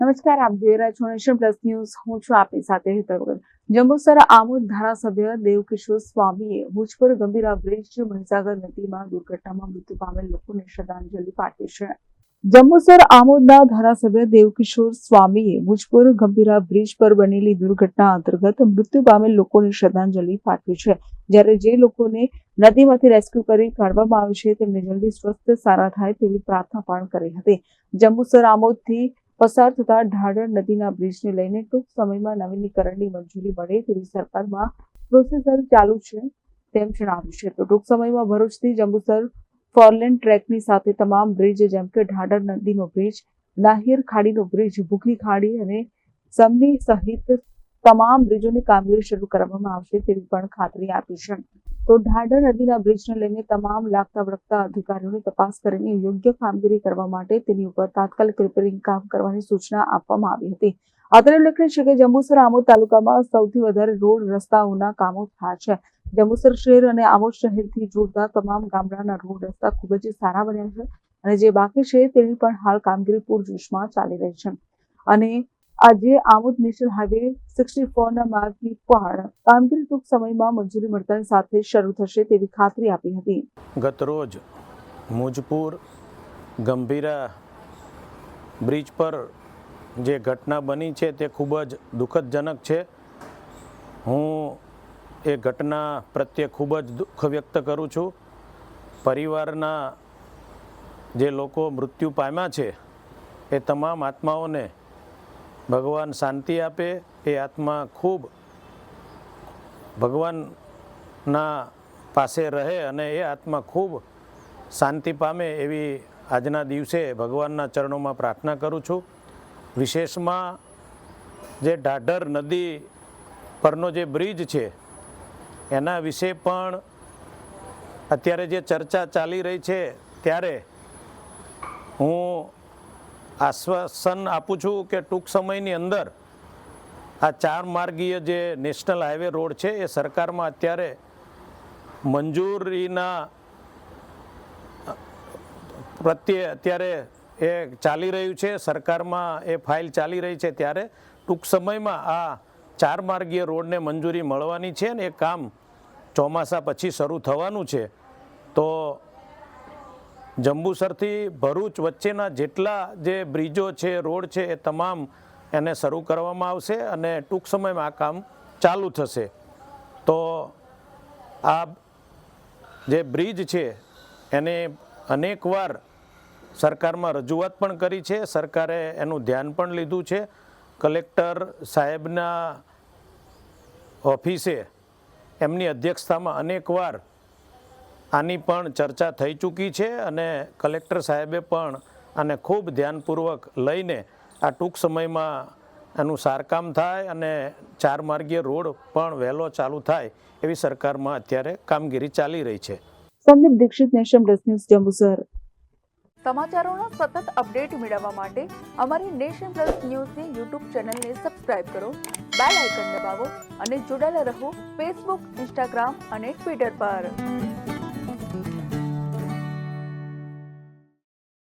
નમસ્કાર, આપ જોઈ રહ્યા છો નેશન પ્લસ ન્યૂઝ. હું છું આપની સાથે હેતલ જંબુસર આમોદ ધારાસભ્ય દેવકિશોર સ્વામીએ ભુજ પર ગંભીરા બ્રિજ મહીસાગર નદીમાં દુર્ઘટનામાં મૃત્યુ પામેલ લોકોને શ્રદ્ધાંજલિ પાઠવી છે. જંબુસર આમોદના ધારાસભ્ય દેવકિશોર સ્વામીએ ભુજપુર ગંભીરા બ્રિજ પર બનેલી દુર્ઘટના અંતર્ગત મૃત્યુ પામેલ લોકોને શ્રદ્ધાંજલિ પાઠવી છે. જ્યારે જે લોકોને નદીમાંથી રેસ્ક્યુ કરી કાઢવામાં આવે છે, તેમને જલ્દી સ્વસ્થ સારા થાય તેવી પ્રાર્થના પણ કરી હતી. જંબુસર આમોદથી પસાર થતા ઢાઢર નદીના બ્રિજને લઈને ટૂંક સમયમાં નવીનીકરણની મંજૂરી મળે તેવી સરકારમાં પ્રોસેસર ચાલુ છે તેમ જણાવ્યું છે. તો ટૂંક સમયમાં ભરૂચથી જંબુસર ફોરલેન ટ્રેકની સાથે તમામ બ્રિજ જેમ કે ઢાઢર નદીનો બ્રિજ, નાહિર ખાડીનો બ્રિજ, ભૂખી ખાડી અને સમની સહિત તમામ બ્રિજોની કામગીરી શરૂ કરવામાં આવશે તેવી પણ ખાતરી આપી છે. તો ઢાઢર નદીના બ્રિજને લઈને તમામ લાગતા વળગતા અધિકારીઓની તપાસ કરીને યોગ્ય કામગીરી કરવા માટે તેની ઉપર તાત્કાલિક રિપેરિંગ કામ કરવાની સૂચના આપવામાં આવી હતી. અત્રે ઉલ્લેખનીય છે કે જંબુસર, આમોદ તાલુકામાં સૌથી વધારે રોડ રસ્તાઓના કામો થયા છે. જંબુસર શહેર અને આમોદ શહેરથી જોડતા તમામ ગામડાના રોડ રસ્તા ખૂબ જ સારા બન્યા છે અને જે બાકી છે તેની પણ હાલ કામગીરી પૂરજોશમાં ચાલી રહી છે. અને આજે આમોદ નેશનલ હાઈવે સિક્સટી ફોરના માર્ગની પણ કામગીરી ટૂંક સમયમાં મંજૂરી મળતાની સાથે શરૂ થશે તેવી ખાતરી આપી હતી. ગતરોજ મુજપુર ગંભીરા બ્રિજ પર જે ઘટના બની છે તે ખૂબ જ દુઃખદજનક છે. હું એ ઘટના પ્રત્યે ખૂબ જ દુઃખ વ્યક્ત કરું છું. પરિવારના જે લોકો મૃત્યુ પામ્યા છે એ તમામ આત્માઓને ભગવાન શાંતિ આપે એ આત્મા ખૂબ ભગવાનના પાસે રહે અને એ આત્મા ખૂબ શાંતિ પામે એવી આજના દિવસે ભગવાનના ચરણોમાં પ્રાર્થના કરું છું. વિશેષમાં જે ઢાઢર નદી પરનો જે બ્રિજ છે, એના વિશે પણ અત્યારે જે ચર્ચા ચાલી રહી છે, ત્યારે હું આશ્વાસન આપું છું કે ટૂંક સમયની અંદર આ ચાર માર્ગીય જે નેશનલ હાઈવે રોડ છે, એ સરકારમાં અત્યારે મંજૂરીના પ્રત્યે અત્યારે એ ચાલી રહ્યું છે, સરકારમાં એ ફાઇલ ચાલી રહી છે ત્યારે ટૂંક સમયમાં આ ચાર માર્ગીય રોડને મંજૂરી મળવાની છે ને એ કામ ચોમાસા પછી શરૂ થવાનું છે. તો જંબુસરથી ભરૂચ વચ્ચેના જેટલા જે બ્રિજો છે, રોડ છે, એ તમામ એને શરૂ કરવામાં આવશે અને ટૂંક સમયમાં આ કામ ચાલુ થશે. તો આ જે બ્રિજ છે, એને અનેકવાર સરકારમાં રજૂઆત પણ કરી છે. સરકારે એનું ધ્યાન પણ લીધું છે. કલેક્ટર સાહેબના ઓફિસે એમની અધ્યક્ષતામાં અનેકવાર આની પણ ચર્ચા થઈ ચૂકી છે અને કલેક્ટર સાહેબે પણ આને ખૂબ ધ્યાનપૂર્વક લઈને આ ટૂંક સમયમાં એનું સારકામ થાય અને ચાર માર્ગીય રોડ પણ વહેલો ચાલુ થાય એવી સરકારમાં અત્યારે કામગીરી ચાલી રહી છે. Sandeep Dixit nation plus news Jambusar સમાચારોના સતત અપડેટ મેળવવા માટે અમારી નેશન પ્લસ ન્યૂઝની યુટ્યુબ ચેનલને સબસ્ક્રાઇબ કરો બેલ આઇકન દબાવો અને જોડાયેલા રહો ફેસબુક ઇન્સ્ટાગ્રામ અને ટ્વિટર પર. Bye.